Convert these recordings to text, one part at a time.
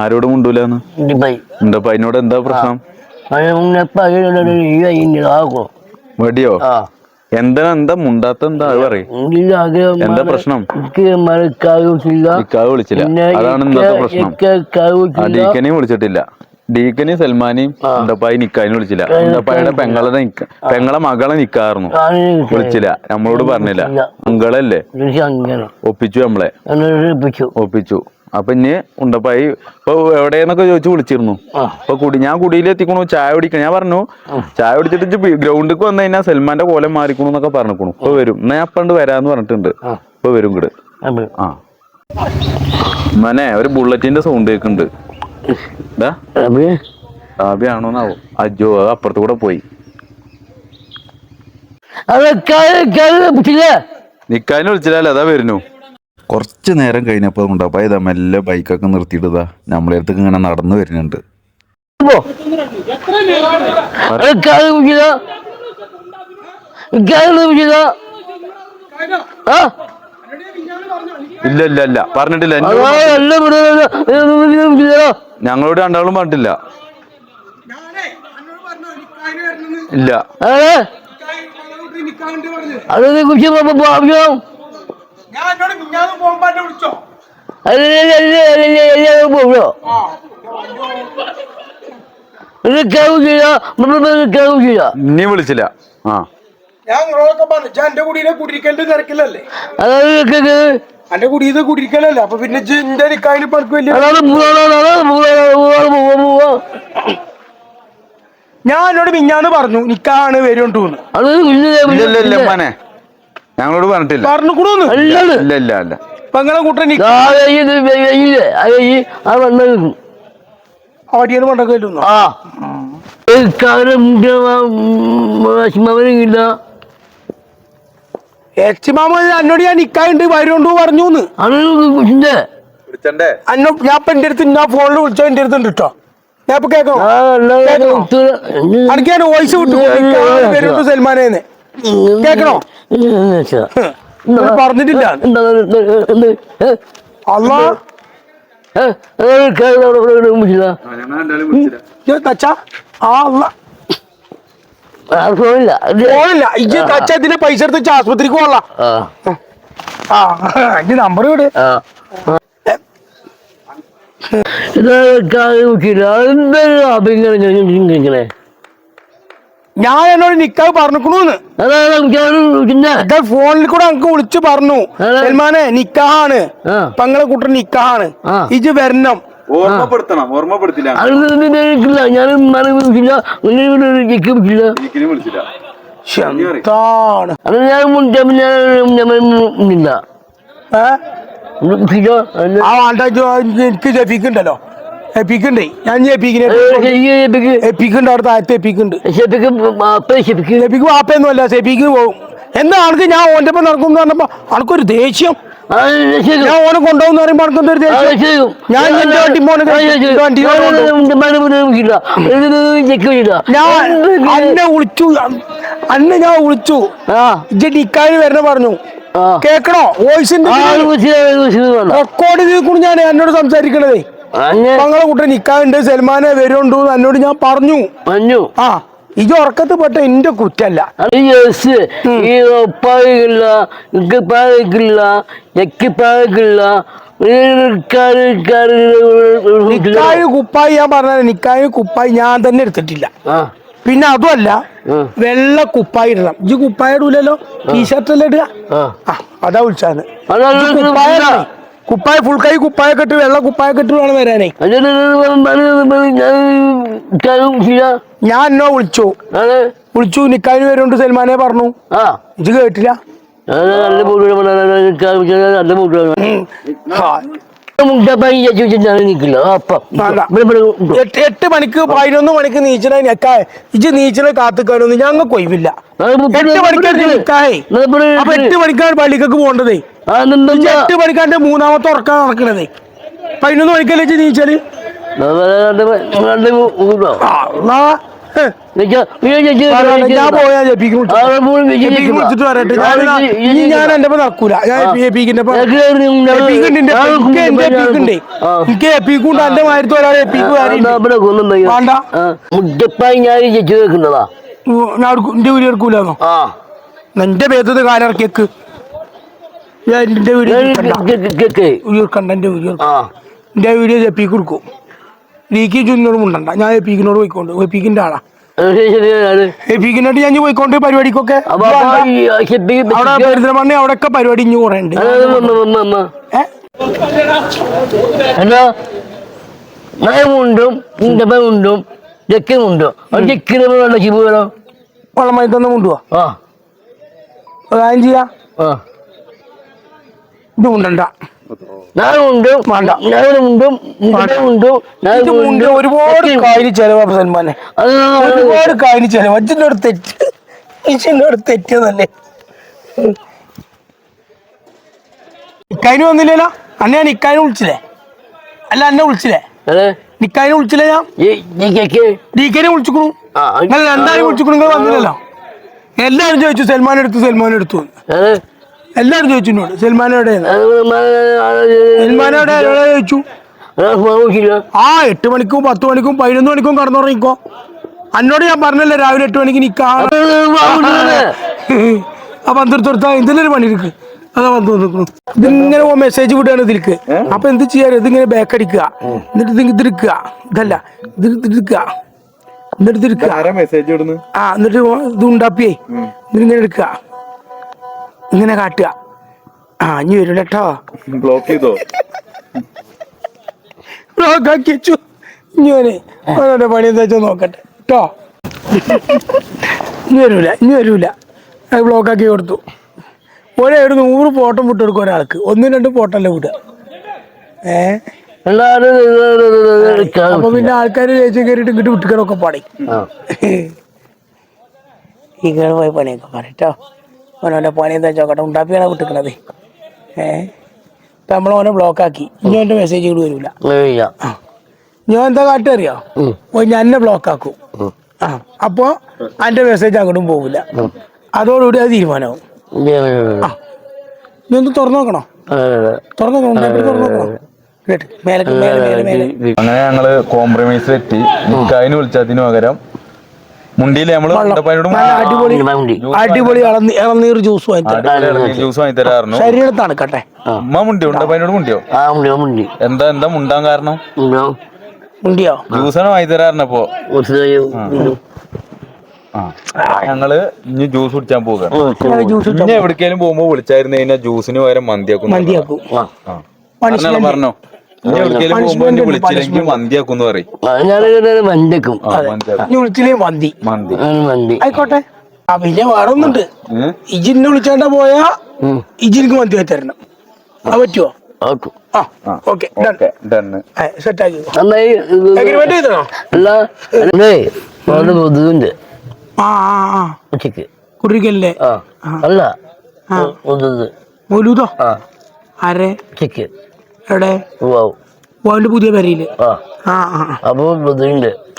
ആരോടും ഇപ്പം എന്താ അപ്പൊ അതിനോട് എന്താ പ്രശ്നം? മടിയോ? എന്താ എന്താ മുണ്ടാത്ത എന്താ പറയും. എന്താ പ്രശ്നം? വിളിച്ചില്ല. അതാണ് ഇന്നത്തെ പ്രശ്നം. അടീക്കനെയും വിളിച്ചിട്ടില്ല. ഡീക്കനെയും സൽമാനെയും ഉണ്ടപ്പായി നിക്കാനും വിളിച്ചില്ല. ഉണ്ടപ്പായുടെ പെങ്ങളെ നിക്ക പെങ്ങളെ മകളെ നിക്കായിരുന്നു വിളിച്ചില്ല. നമ്മളോട് പറഞ്ഞില്ല. മകളല്ലേ ഒപ്പിച്ചു നമ്മളെ. ഒപ്പിച്ചു. അപ്പൊ ഇനി ഉണ്ടപ്പായി ഇപ്പൊ എവിടെയെന്നൊക്കെ ചോദിച്ചു വിളിച്ചിരുന്നു. അപ്പൊ കുടി ഞാൻ കുടിയിൽ എത്തിക്കണു ചായ കുടിക്കണം. ഞാൻ പറഞ്ഞു ചായ കുടിച്ചിട്ട് ഗ്രൗണ്ടിക്ക് വന്നു കഴിഞ്ഞാൽ സൽമാന്റെ കോലം മാറിക്കണു എന്നൊക്കെ പറഞ്ഞിക്കണു. ഇപ്പൊ വരും. എന്നാ ഞാൻ അപ്പണ്ട് വരാന്ന് പറഞ്ഞിട്ടുണ്ട്. ഇപ്പൊ വരും ഇങ്ങട്. ആ. മനെ ഒരു ബുള്ളറ്റിന്റെ സൗണ്ട് കേൾക്കുന്നുണ്ട് ആണോന്നാവോ? അജോ അത് അപ്പുറത്ത് കൂടെ പോയി. നിക്കാനും വിളിച്ചില്ലല്ലോ? അതാ വരുന്നു. കുറച്ച് നേരം കഴിഞ്ഞപ്പോൾ ഉണ്ടാവും ഇതാ മെല്ലെ ബൈക്കൊക്കെ നിർത്തിയിട്ടതാ നമ്മളെ അടുത്തേക്ക് ഇങ്ങനെ നടന്നു വരുന്നുണ്ട്. ഇല്ല ഇല്ല ഇല്ല. പറഞ്ഞിട്ടില്ല. ഞങ്ങളോട് രണ്ടാളും പറഞ്ഞിട്ടില്ല. ഇല്ല. അതെ അതിനെ കുറിച്ച് എന്നെ നീ വിളിച്ചില്ല. ആ. ഞാൻ പറഞ്ഞു എന്റെ കുടിയിലെ കുടിയിരിക്കേണ്ട തിരക്കില്ലല്ലേ അതായത് എന്റെ കുടി കുടിക്കലല്ലേ അപ്പൊ പിന്നെ എന്റെ പോവാ ഞാൻ എന്നോട് മിഞ്ഞാന്ന് പറഞ്ഞു നിക്കാണ് ഇല്ല മോനെ ഞങ്ങളോട് പറഞ്ഞിട്ടില്ല പറഞ്ഞു കൂടൂന്ന് അല്ലാണ് ഇല്ല ഇല്ല ഇല്ല അപ്പൊ നിങ്ങളെ കൂട്ടൻ ആ പണ്ടൊക്കെ എച്ചിമാമ എന്നോട് ഞാൻ നിക്കായുണ്ട് വരുണ്ടു പറഞ്ഞു അന്നോ ഞാൻ ഇപ്പൊ എന്റെ അടുത്ത് ഞാൻ ഫോണിൽ വിളിച്ചോ എന്റെ അടുത്ത് ഉണ്ട് കേട്ടോ ഞാൻ ഇപ്പൊ കേക്കണോ അനക്ക് ഞാൻ വോയിസ് വിട്ടു. വരുണ്ടു സൽമാനേന്ന്. കേക്കണോ പറഞ്ഞിട്ടില്ല. അല്ല തച്ചാ. ആ അല്ല ഇജ്ജ് ഇതിന് പൈസ എടുത്ത് ആശുപത്രിക്ക് ആസ്പത്രിക്ക് പോകാം ആ. ഇജ്ജ് നമ്പർ വിട് ഞാൻ എന്നോട് നിക്കാവ് പറഞ്ഞിക്കണൂന്ന്. ഫോണിൽ കൂടെ അങ്ങ് വിളിച്ചു പറഞ്ഞു. സൽമാനെ നിക്കാഹാണ്. പങ്ങളെ കുട്ടൻ നിക്കാഹാണ്. ഇജ് വരണം. ഓർമ്മപ്പെടുത്തണം ഓർമ്മപ്പെടുത്തില്ല. അത് എനിക്കില്ല ഞാൻ വിളിച്ചില്ല. അത് ഞാൻ ആ എനിക്ക് എപ്പിക്കുണ്ടല്ലോ എപ്പിക്കുണ്ടേ ഞാൻ എപ്പിക്കുണ്ട് അവിടെ താഴത്തെ എപ്പിക്കുണ്ട് എപ്പിക്ക് വാപ്പയൊന്നും അല്ല സെപ്പിക്ക് പോകും എന്താ ആൾക്ക് ഞാൻ ഓന്റെ ഒപ്പം നടക്കും എന്ന് പറഞ്ഞപ്പോ ആൾക്കൊരു ദേഷ്യം. ഞാൻ ഓനെ കൊണ്ടുപോകുന്ന പറയുമ്പോൾ ആൾക്കൊന്നും ഒരു ദേഷ്യം? ഞാൻ എന്റെ വണ്ടി മോനെ ഞാൻ അന്നെ വിളിച്ചു. അന്നെ ഞാൻ വിളിച്ചു. ഇജ്ജ് ഡിക്കാന് വരണ പറഞ്ഞു. കേക്കണോ? വോയിസിന്റെ റെക്കോർഡ് ചെയ്തിട്ട് ഞാൻ എന്നോട് സംസാരിക്കണതേ. ഞങ്ങളെ കുട്ടി നിക്കാണ്ട് സൽമാനെ വരുണ്ടു എന്നോട് ഞാൻ പറഞ്ഞു. പറഞ്ഞു. ആ. ഇത് ഉറക്കത്ത് പെട്ട എന്റെ കുറ്റല്ല. ഈ എനിക്ക് പാകില്ല പാകില്ല നിക്കായ കുപ്പായി ഞാൻ പറഞ്ഞ നിക്കായ കുപ്പായി ഞാൻ തന്നെ എടുത്തിട്ടില്ല. പിന്നെ അതുമല്ല വെള്ള കുപ്പായി ഇടണം. ഇജ്ജ് കുപ്പായി ഇടൂലല്ലോ? ടീഷർട്ടല്ലേ ഇടുക? അതാ വിളിച്ചാന്ന് കുപ്പായ. കുപ്പായ ഫുൾ കൈ കുപ്പായ കെട്ട് വെള്ള കുപ്പായ കെട്ട് വേണം വരാനേ. ഞാൻ എന്നോ വിളിച്ചു. വിളിച്ചു നിക്കാന് വരുന്നുണ്ട് സൽമാനെ പറഞ്ഞു. ആ. ഇത് കേട്ടില്ല. നല്ല എട്ട് മണിക്ക് പതിനൊന്ന് മണിക്ക് നീച്ചണ നിക്കാ ഇജ് നീച്ചണ കാത്തുക്കാനൊന്നും ഞങ്ങൾക്ക് ഒഴിവില്ല എട്ട് മണിക്കാണ് അപ്പൊ എട്ട് മണിക്കാണ് പള്ളിക്കൊക്കെ പോകേണ്ടതേ എട്ട് മണിക്കാന്റെ മൂന്നാമത്തെ ഉറക്കാൻ നടക്കണതേ പതിനൊന്ന് മണിക്കല്ലേ നീച്ചാൽ ഞാൻ പോയാ വിളിച്ചിട്ട്. പറയട്ടെ ഞാൻ ഇനി ഞാൻ എന്റെ നടക്കൂല. ഞാൻ എപ്പിക്കിന്റെ എനിക്ക് എപ്പിക്കുണ്ട് എന്റെ മാരത്ത് ഒരാൾ എപ്പിക്ക് വേണ്ട. മുറ്റപ്പായി ഞാൻ വെക്കുന്നതാ എന്റെ വീഡിയോ എടുക്കൂലെന്നോ? എന്റെ കാലിറക്കിയക്ക് ഞാൻ എന്റെ എടുക്കണ്ട. എന്റെ കൊടുക്കും ലീക്ക് ചുന്നോട് മുണ്ടണ്ട. ഞാൻ എപ്പിക്കിനോട് പോയിക്കോണ്ട് എപ്പിക്കിന്റെ ആളാ. എപ്പിക്കിനായിട്ട് ഞാൻ പോയിക്കൊണ്ട് പരിപാടിക്കൊക്കെ. അവിടെ അവിടെ ഒക്കെ പരിപാടി ഇഞ്ഞു കുറെ ഉണ്ട്. ചെക്കുമുണ്ടും ചെക്കിന് വേണം വെള്ളമായി തന്നെ ആ. ചെയ്യാ. ഇത് മുണ്ടണ്ട. ഞാനുണ്ടും വേണ്ട. ഒരുപാട് കാര്യം ചെലവാ സൽമാനെ. ഒരുപാട് കാര്യം ചെലവ്. അച്ഛന്റെ തെറ്റ്. അച്ഛന്റെ ഇക്കായിന് വന്നില്ലല്ലോ? അന്നെ ഞാൻ ഇക്കായിനെ വിളിച്ചില്ലേ? അല്ല എന്നെ വിളിച്ചില്ലേ? നിക്കായിനെ വിളിച്ചില്ലേ ഞാൻ? ഡിക്കനെ വിളിച്ചിക്കണു. നിങ്ങൾ രണ്ടാരും വിളിച്ചിക്കണു നിങ്ങൾ വന്നില്ലല്ലോ. എല്ലാരും ചോദിച്ചു സൽമാൻ എടുത്തു സൽമാൻ എടുത്തു. എല്ലാരും ചോദിച്ചു എന്നോട് എവിടെ എവിടെ ചോദിച്ചു? ആ എട്ട് മണിക്കും പത്ത് മണിക്കും പതിനൊന്ന് മണിക്കും കടന്നുറങ്ങിക്കോ. അന്നോട് ഞാൻ പറഞ്ഞല്ലേ രാവിലെ എട്ട് മണിക്ക് നിക്കാ. ആ പന്തിരത്തൊടുത്താ എന്തിനൊരു പണി ഇരിക്ക്? അതാ വന്നു നിൽക്കുന്നു ഇതിങ്ങനെ മെസ്സേജ് വിടുകയാണ് ഇതിലേക്ക് അപ്പൊ എന്ത് ചെയ്യാറ് ഇതിങ്ങനെ ബാക്ക് അടിക്കുക. എന്നിട്ട് ഇത് ഇതിരിക്കുക ഇതല്ല ഇത് ഇതിരിക്കുക എന്നിട്ട് ഇതിരിക്കുക ആ എന്നിട്ട് ഇത് ഉണ്ടാപ്പിയേ. ഇതിങ്ങനെ എടുക്കുക. ഇങ്ങനെ കാട്ടുക. ആ ഇനി വരും കേട്ടോ ബ്ലോക്ക് ചെയ്തോ? ബ്ലോക്കാക്കി വെച്ചു. ഇനി ഓരോരോ പണി എന്താ വെച്ചാൽ നോക്കട്ടെ. കേട്ടോ ഇനി വരൂല ഇനി വരൂല. അത് ബ്ലോക്കാക്കി കൊടുത്തു. ഒരേ ഒരു നൂറ് ഫോട്ടോ വിട്ട് കൊടുക്കും ഒരാൾക്ക്. ഒന്നും രണ്ടും ഫോട്ടോ അല്ലേ വിടുക. ഏ? അപ്പൊ പിന്നെ ആൾക്കാർ ചേച്ചി കയറിയിട്ട് ഇങ്ങോട്ട് വിട്ടുകാരൊക്കെ പാടി. ഈ കേട് പോയി പണിയൊക്കെ പറയട്ടോ ഓനോന്റെ പണി എന്താ ചോക്കട്ടെ ഉണ്ടാപ്പിയാണ് വിട്ടിക്കണത്. ഏ? ഇപ്പൊ നമ്മൾ ഓനെ ബ്ലോക്കാക്കി ഇനി മെസ്സേജ് മെസ്സേജുകൾ വരൂല. ഞാൻ എന്താ കാട്ടറിയോ ഓ ഞാൻ എന്നെ ബ്ലോക്ക് ആക്കും. ആ. അപ്പോ അന്റെ മെസ്സേജ് അങ്ങോട്ടും പോകില്ല അതോടുകൂടി അത് തീരുമാനമാവും ആ. നീ ഒന്ന് തുറന്നു നോക്കണോ? തുറന്നു നോക്കണം? തുറന്നു നോക്കണോ? കേട്ട്. മേലെ മേലെ മേലെ മേലെ. അങ്ങനെ ഞങ്ങൾ കോംപ്രമൈസ് എത്തി നിക്കായിന് വിളിച്ചതിന് പകരം മുണ്ടിയിൽ നമ്മൾ അടിപൊളി അടിപൊളി ഇളനീ ഇളനീർ ജ്യൂസ് ജ്യൂസ് വാങ്ങി തരാറുന്നു ശരീരം തണുക്കട്ടെ ഉമ്മ മുണ്ടിയോ? ഉണ്ടപ്പനോട് മുണ്ടിയോ? മുണ്ടി. എന്താ എന്താ മുണ്ടാൻ കാരണം? മുണ്ടിയോ? ജ്യൂസാണ് വാങ്ങി തരാറുന്നപ്പോ ഞങ്ങൾ ഇനി ജ്യൂസ് കുടിച്ചാൻ പോകുക ജ്യൂസ് ഇനി എവിടേക്കാലും പോകുമ്പോ വിളിച്ചായിരുന്നു കഴിഞ്ഞാൽ ജ്യൂസിന് പകരം മന്തിയാക്കും മന്തിയാക്കും. പറഞ്ഞോ? ഞാനൊരു മന്തിക്കും വിളിച്ചില്ലേ? മന്തി. മന്തി. ആയിക്കോട്ടെ. ആ പിന്നെ വേറെ ഒന്നുണ്ട്. ഇജിനെ ഇജിന്നെ വിളിച്ചാണ്ട പോയാ ഇജിനിക്ക് മന്തി വെച്ചരണം അത് പറ്റുമോ ആ ഓക്കെ ഓക്കെ ഡണ് സെറ്റ് ആക്കി എഗ്രിമെന്റ് ചെയ്തോ അല്ല അല്ലേ? വളരെ ബുദ്ധിമുണ്ട് ആ ആ ആ. ഉച്ചയ്ക്ക് കുടിക്കല്ലേ അല്ല. മൗലൂദോ ആരെ? ഉച്ചയ്ക്ക് എവിടെ? വാവ് ഓന്റെ പുതിയ പെരയിൽ? ആ. അപ്പൊ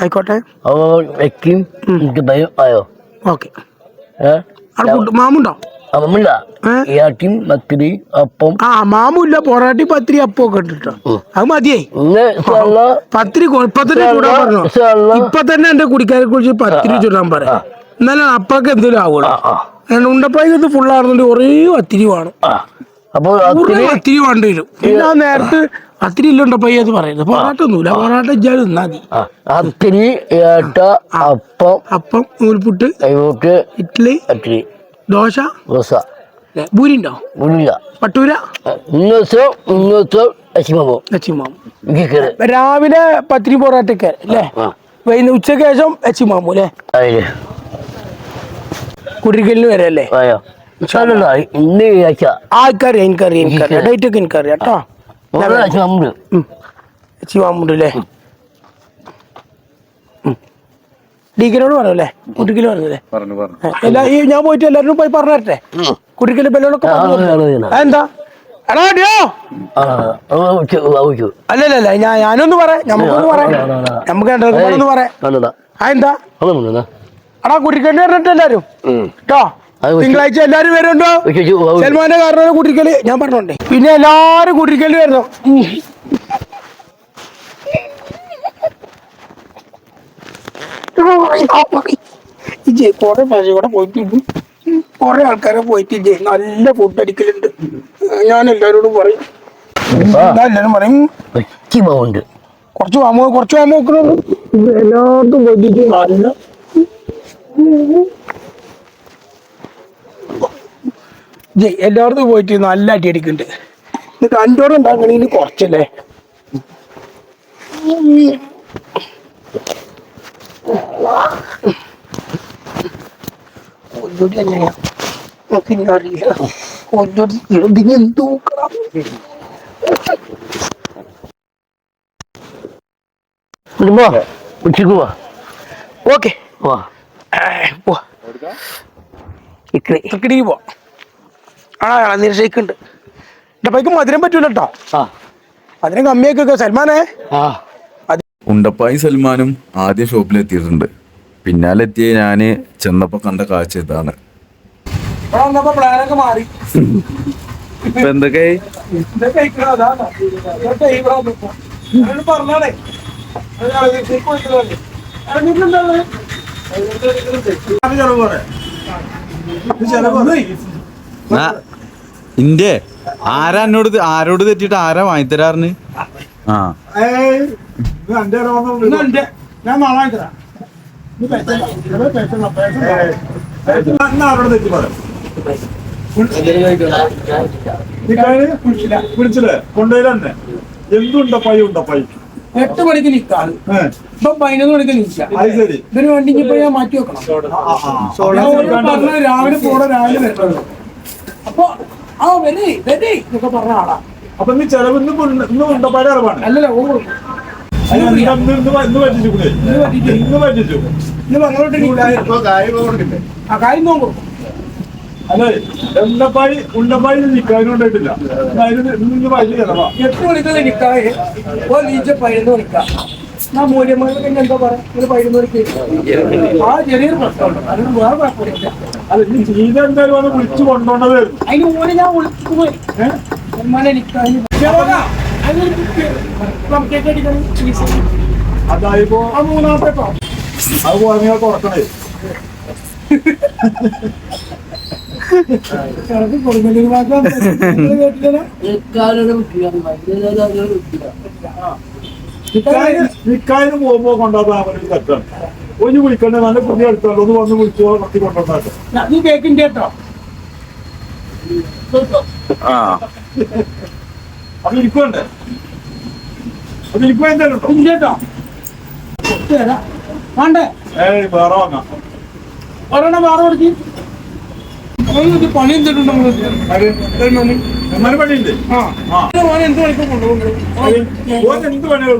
ആയിക്കോട്ടെ. അപ്പൊ വെക്കും. എനിക്ക് ഭയം ആയോ? ഓക്കെ. ഏ? അവിടെ ഫുഡ് മാമുണ്ടോ? ഇയാട്ടിയും അപ്പം. ആ മാമുല്ല പൊറാട്ടി പത്തിരി അപ്പം ഒക്കെ ഇട്ടിട്ടോ അത് മതിയേ പത്തിരി ഇപ്പൊ തന്നെ ചൂടാൻ പറഞ്ഞു? ഇപ്പൊ തന്നെ എന്റെ കുടിക്കാരെ കുറിച്ച് പത്തിരി ചൂടാൻ പറയാം. എന്നാലും അപ്പൊക്കെ എന്തെങ്കിലും ആവുള്ളൂ ഉണ്ടപ്പായി ഇത് ഫുൾ ആണെന്നുണ്ട് ഒരേ പത്തിരി വേണം. അപ്പൊ ഒത്തിരി വേണ്ടി വരും പിന്നെ ആ നേരത്ത് പത്തിരി ഇല്ല ഉണ്ടപ്പായി അത് പറയുന്നത്? പൊറാട്ട ഒന്നുമില്ല. പൊറാട്ട ഇജ്ജാൽ നിന്നാ മതി. അത്തിരി ഏട്ട അപ്പം അപ്പം നൂൽപുട്ട് കൈവോട്ട് ഇഡ്ഡലി അത്തിരി ദോശ ദോശ. ല്ലേ? ഭൂരി ഉണ്ടോ മുടില്ല പട്ടൂര ഇന്നത്തെ ഇന്നത്തെ അശിമോ എച്ചിമാമു രാവിലെ പത്തിരി പൊറാട്ടൊക്കെ അല്ലേ? വൈകുന്നേരം ഉച്ചയ്ക്ക് ശേഷം എച്ചിമാമു അല്ലേ? അതിൽ കുടിക്കലിന് വരെ അല്ലേ? അല്ലല്ല ഇന്ന് ആഴ്ച. ആൾക്കറിയാം എനിക്കറിയാം എനിക്കറിയാം. ഡേറ്റ് ഒക്കെ എനിക്കറിയാം കേട്ടോ. ഒരാഴ്ച മുമ്പ് എച്ചിമാമുണ്ട് അല്ലേ? ഡീക്കനോട് പറയല്ലേ കുട്ടിക്കൽ പറഞ്ഞല്ലേ പറഞ്ഞു പറഞ്ഞു. എല്ലാ ഈ ഞാൻ പോയിട്ട് എല്ലാവരും പോയി പറഞ്ഞു തരട്ടെ? കുട്ടിക്കൽ ബെല്ലോടൊക്കെ? അതെന്താ? എടാ ഡിയോ അല്ലല്ല ഞാൻ ഞാനൊന്ന് പറയാം നമുക്കൊന്ന് പറയാം. നമുക്ക് ഒന്ന് പറയാം എന്താ എടാ കുട്ടിക്കണ്ടി പറഞ്ഞിട്ട് എല്ലാരും കേട്ടോ? തിങ്കളാഴ്ച എല്ലാരും വരുന്നുണ്ടോ. സൽമാന്റെ കാരണം കുട്ടിക്കൽ ഞാൻ പറഞ്ഞോണ്ടേ പിന്നെ എല്ലാരും കുട്ടിക്കൽ വരുന്നു. കൊറേ പ്രാവശ്യം കൂടെ പോയിട്ടുണ്ട്. കൊറേ ആൾക്കാരെ പോയിട്ട് ഇജ്ജ് നല്ല ഫുഡ് അടിക്കലുണ്ട്. ഞാൻ എല്ലാരോടും പറയും. ഞാൻ എല്ലാരും പറയും. വെച്ചി പോവുണ്ട് കുറച്ച് വാമോ കുറച്ച് വാമോ നോക്കണുള്ളൂ എല്ലായിടത്തും പോയിട്ട് നല്ല ജയ് എല്ലായിടത്തും പോയിട്ട് നല്ല അടി അടിക്കുന്നുണ്ട്. എന്നിട്ട് അഞ്ചോടെ ഉണ്ടാക്കണേന് കുറച്ചല്ലേ? ഒന്നൂടി എങ്ങനെയാ നമുക്ക് ഇനി അറിയില്ല. ഒന്നൂടി ഇതിന് എന്തോ വരുമ്പോ ഉച്ചയ്ക്ക് പോവാ ഓക്കെ. പോവാ. ഇക്കറി ക്രിക്കറ്റിക്ക് പോവാം. ആ ഇളനീർ ഷേക്ക് ഉണ്ട്. എന്റെ പൈക്ക് മധുരം പറ്റൂല കേട്ടോ മധുരം കമ്മിയാക്കി സൽമാനെ. ആ. ഉണ്ടപ്പായി സൽമാനും ആദ്യ ഷോപ്പിലെത്തിയിട്ടുണ്ട് പിന്നാലെത്തിയ ഞാൻ ചെന്നപ്പോ കണ്ട കാഴ്ച ഇതാണ്. ഇവിടെ പ്ലാനൊക്കെ മാറി. ഇപ്പൊ എന്തൊക്കെ? പറഞ്ഞാണേ ഇന്റെ ആരാ എന്നോട് ആരോട് തെറ്റിട്ട് ആരാ വാങ്ങിത്തരാറിന് ആ. പൈസ ഇല്ല. പിടിച്ചില്ലേ കൊണ്ടുവരന്നെ എന്തുണ്ടപ്പായി ഉണ്ടപ്പായി എട്ട് മണിക്ക് നിൽക്കാണ് ഇപ്പൊ പതിനൊന്ന് മണിക്ക് നിൽക്കാം ഇതിന് വേണ്ടി ഇപ്പൊ ഞാൻ മാറ്റി വെക്കണം. രാവിലെ പോണ രാവിലെ അപ്പൊ ആ വരി വരി എന്നൊക്കെ പറഞ്ഞ ആളാ. അപ്പൊ നീ ചെലവ് ഇന്ന് ഉണ്ടപ്പാടി അറിവാണ് അല്ലല്ല ഓ അതെ ഉണ്ടപ്പായി ഉണ്ടപ്പായി നിൽക്കാനും ഉണ്ടായിട്ടില്ല അതിന് ഇന്ന് പൈസ ചെലവാ എട്ട് മണിക്കുള്ള നിക്കാഹ്. ഒരു നീച്ച പതിനൊന്ന് മണിക്കാ. ഞാൻ മൂല്യന്മാർക്ക് പിന്നെ എന്താ പറയാ? പതിനൊന്ന് ആ ചെറിയൊരു പ്രശ്നമുണ്ട്. അതിന് വേറെ കുഴപ്പമില്ല. അത് ചെയ്ത എന്തായാലും വന്ന് വിളിച്ചു കൊണ്ടുപോകേണ്ടി അതിന് ഓനെ ഞാൻ വിളിച്ചു പോയി. അതായപ്പോ ആ മൂന്നാമത്തെ. അത് കുറഞ്ഞ തുറക്കണേ. കൊടുങ്ങല്ലൂർ ഭാഗം. നിങ്ങൾ നിക്കാഹിന് പോകുമ്പോ കൊണ്ടുപോകാൻ അവനൊരു തെറ്റാണ് ഒന്ന് വിളിക്കണ്ടേ നല്ല പുതിയ അടുത്തുള്ളൂ ഒന്ന് വന്ന് വിളിച്ചു? കുറച്ച് കൊണ്ടുവന്നാട്ടെ നീ കേക്കിന്റെ കേട്ടോ. അത് ഇരിക്കണ്ടേ അത് ഇരിക്കുമ്പോ എന്തായാലും കേട്ടോ. വേണ്ടേ? ഏയ് വേറെ വാങ്ങാം. ഒരെണ്ണം വേറെ കൊടുക്കി. പണി എന്തിട്ടുണ്ടോ എന്നാലും പണിയുണ്ട് എന്ത് പണിക്കും കൊണ്ടുപോകുന്നത്? ഓൻ എന്ത് പണികൾ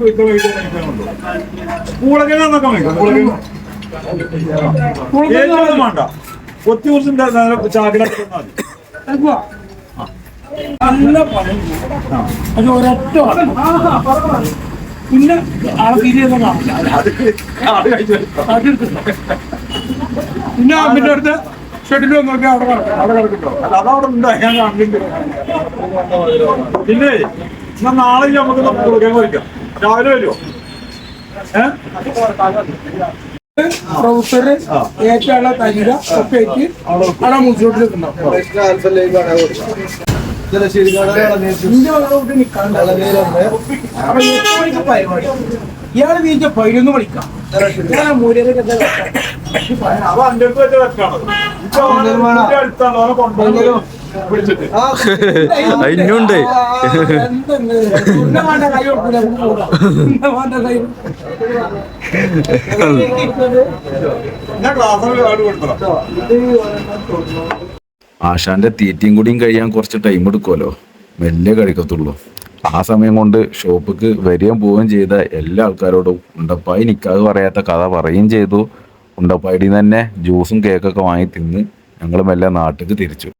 പൂളകിഴങ്ങൊക്കെ വാങ്ങിക്കാം പൂളകിഴങ്ങ് ഏറ്റവും വേണ്ട. കൊത്തി കുറിച്ചിന്റെ എടുക്കുവാ. നല്ല പണി. അത് ഒരൊറ്റ. പിന്നെ ആ തിരിയൊന്നും കാണില്ല അത് അത് കഴിച്ചു വരും. അതെടുത്തിട്ടോ. പിന്നെ അമ്മിന്റെ അടുത്ത് ഷെഡിൽ നോക്കി അവിടെ. അവിടെ കിടക്കട്ടോ. അല്ല അതവിടെ ഉണ്ടോ. ഞാൻ കണ്ടിട്ടുണ്ട് പിന്നെ എന്നാ നാളെ നമുക്ക് കൊടുക്കാൻ കഴിക്കാം രാവിലെ വരുമോ ഏഹ് പ്രൊഫസറ് ഏറ്റുള്ള തരിക ഒക്കെ അവിടെ എട്ട് മണിക്ക് പരിപാടി. ഇയാൾ വീഴ്ച പതിനൊന്ന് മണിക്കാം. ആശാന്റെ തീറ്റയും കൂടിയും കഴിയാൻ കുറച്ച് ടൈം എടുക്കുമല്ലോ മെല്ലെ കഴിക്കത്തുള്ളൂ. ആ സമയം കൊണ്ട് ഷോപ്പിക്ക് വരികയും പോവുകയും ചെയ്ത എല്ലാ ആൾക്കാരോടും ഉണ്ടപ്പായി നിൽക്കാതെ പറയാത്ത കഥ പറയുകയും ചെയ്തു. ഉണ്ടപ്പായിടി തന്നെ ജ്യൂസും കേക്കൊക്കെ വാങ്ങി തിന്ന് ഞങ്ങളും എല്ലാം നാട്ടിൽ തിരിച്ചു.